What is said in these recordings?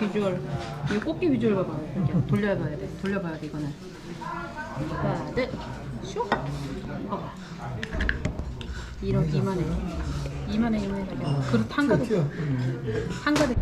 비주얼. 이 꽃게 비주얼 봐봐. 이렇게 돌려봐야 돼. 돌려봐야 돼 이거는. 하나, 둘, 슉. 봐봐. 이런 이만해. 이만해 이만해. 그릇 한 가득. 튀어. 한 가득.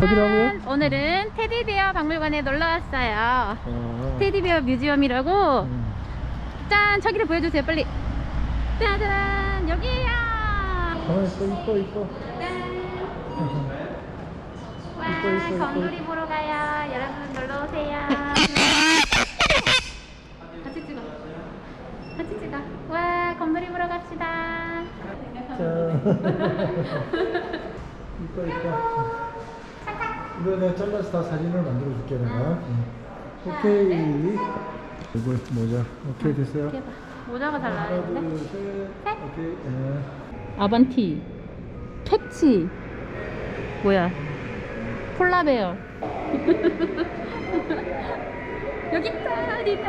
어디라고요? 오늘은 테디베어 박물관에 놀러 왔어요. 아, 테디베어 뮤지엄이라고. 음. 짠! 저기를 보여주세요, 빨리. 짜잔! 여기에요! 어, 이뻐, 이뻐, 이뻐. 와, 이뻐, 이뻐, 이뻐. 건돌이 보러 가요. 여러분 놀러 오세요. 같이 찍어. 같이 찍어. 와, 건돌이 보러 갑시다. 자. 이뻐, 이뻐. 이거 내가 잘라서 다 사진을 만들어 줄게, 내가. 응. 오케이. 이거 모자. 오케이, 됐어요. 이렇게 봐. 모자가 잘 하나? 둘, 셋. 오케이. 예. 아반티, 패치, 뭐야, 폴라베어. 여기 있다, 리나.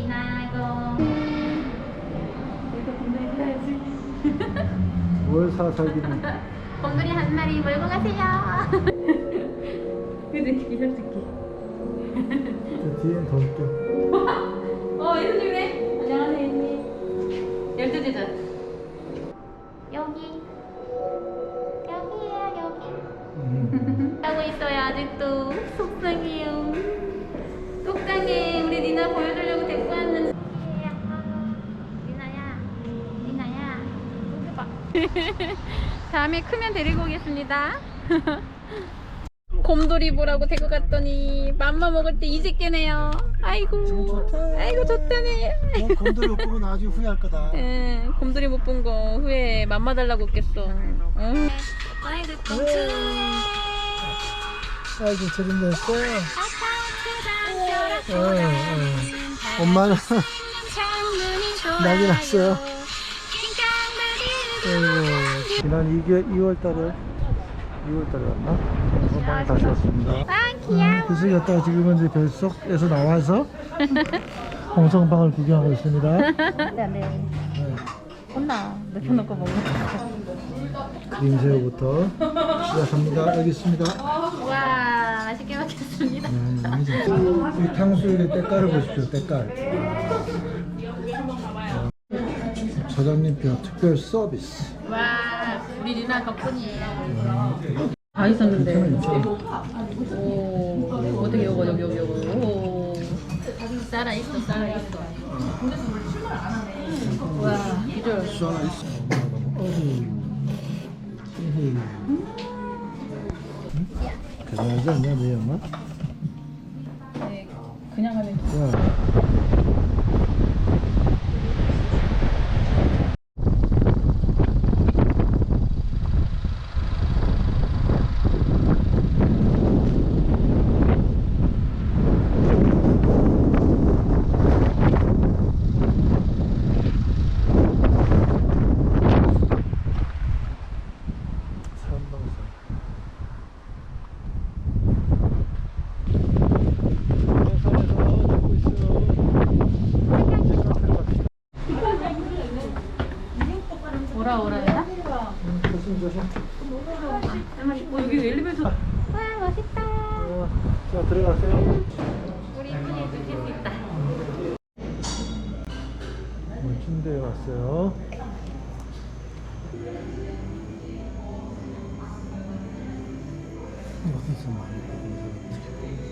뭘 사 사기는. 곰돌이 한 마리 몰고 가세요 그지 이설 찍기 저 뒤엔 더 웃겨. 어, 식이네. 안녕하세요, 언니. 열두 제자. 여기. 여기에요, 여기. 음. 하고 있어요, 아직도. 속상해요. 속상해. 우리 리나 보여주려고 데리고 왔는데. 리나야. 리나야. 해봐. 다음에 크면 데리고 오겠습니다. 곰돌이 보라고 데리고 갔더니 맘마 먹을 때 이제 깨네요. 아이고. 좋다. 아이고 좋다네. 어, 곰돌이 못 보면 나중에 후회할 거다. 예, 곰돌이 못 본 거 후에 맘마 달라고 했겠어. 응. 아이고 아이고, 저런 됐어. 어, 어. 엄마는 난리 났어요. 아이고, 지난 2개, 2월 달에, 2월 달에 왔나? 건방에 다시 왔습니다. 아 귀여워. 그래서 갔다가 지금은 이제 뱃속에서 나와서 홍성방을 구경하고 있습니다. 네, 네. 네, 혼나. 눕혀놓고 먹는 그림새우부터 시작합니다. 여기 있습니다. 와 맛있게 먹겠습니다. 음. 이 탕수육의 때깔을 보십시오. 때깔. 어, 사장님표 특별 서비스. 와 우리 리나 덕분이에요. 음, 다 있었는데. 오 어떻게 요거 여기 여기 요거. 오 살아 있어 살아 있어. 와. 서비스. 어디? 히히. 대단하지 않냐, 내 영화? 네, 그냥 하면 야. 삼방산. 산에서 잡고 있어. 이제 카페로 갑시다. 오라 오라 해나? 응, 조심 조심. 어, 여기 엘리베이터. 와 멋있다. 어, 자 들어가세요. 우리 이쁜이 느낄 수 있다. 네, 침대에 왔어요. 어디서 많이 보는 사람들.